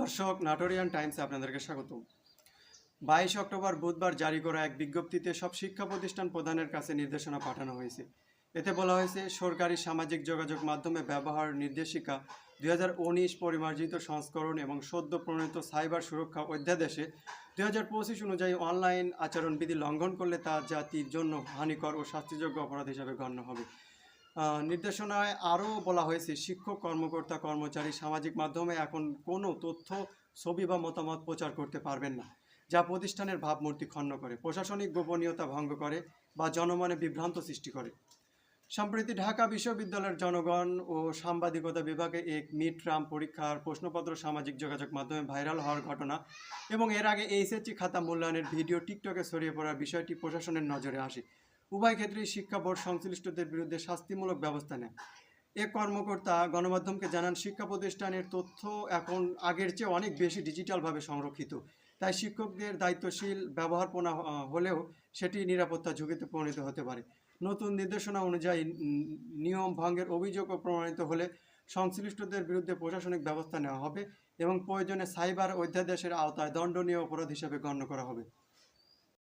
দর্শক, নাটোরিয়ান টাইমসে আপনাদেরকে স্বাগত বাইশ অক্টোবর বুধবার জারি করা এক বিজ্ঞপ্তিতে সব শিক্ষা প্রতিষ্ঠান প্রধানের কাছে নির্দেশনা পাঠানো হয়েছে। এতে বলা হয়েছে, সরকারি সামাজিক যোগাযোগ মাধ্যমে ব্যবহার নির্দেশিকা, দুই হাজার উনিশ পরিমার্জিত সংস্করণ এবং সদ্য প্রণীত সাইবার সুরক্ষা অধ্যাদেশে দুই হাজার পঁচিশ অনুযায়ী অনলাইন আচরণবিধি লঙ্ঘন করলে তা জাতির জন্য হানিকর ও শাস্তিযোগ্য অপরাধ হিসাবে গণ্য হবে। নির্দেশনায় আরও বলা হয়েছে, শিক্ষক, কর্মকর্তা, কর্মচারী, সামাজিক মাধ্যমে এখন কোনো তথ্য, ছবি বা মতামত প্রচার করতে পারবেন না, যা প্রতিষ্ঠানের ভাবমূর্তি খণ্ড করে, প্রশাসনিক গোপনীয়তা ভঙ্গ করে বা জনমনে বিভ্রান্ত সৃষ্টি করে। সম্প্রতি ঢাকা বিশ্ববিদ্যালয়ের জনগণ ও সাংবাদিকতা বিভাগে এক মিড রাম পরীক্ষার প্রশ্নপত্র সামাজিক যোগাযোগ মাধ্যমে ভাইরাল হওয়ার ঘটনা এবং এর আগে এইচএসসি খাতা মূল্যায়নের ভিডিও টিকটকে ছড়িয়ে পড়ার বিষয়টি প্রশাসনের নজরে আসে। উভয় ক্ষেত্রেই শিক্ষা বোর্ড সংশ্লিষ্টদের বিরুদ্ধে শাস্তিমূলক ব্যবস্থা নেয়। এ কর্মকর্তা গণমাধ্যমকে জানান, শিক্ষা প্রতিষ্ঠানের তথ্য এখন আগের চেয়ে অনেক বেশি ডিজিটালভাবে সংরক্ষিত। তাই শিক্ষকদের দায়িত্বশীল ব্যবহারপনা হলেও সেটি নিরাপত্তা ঝুঁকিতে পরিণত হতে পারে। নতুন নির্দেশনা অনুযায়ী নিয়ম ভঙ্গের অভিযোগও প্রমাণিত হলে সংশ্লিষ্টদের বিরুদ্ধে প্রশাসনিক ব্যবস্থা নেওয়া হবে এবং প্রয়োজনে সাইবার অধ্যাদেশের আওতায় দণ্ডনীয় অপরাধ হিসেবে গণ্য করা হবে।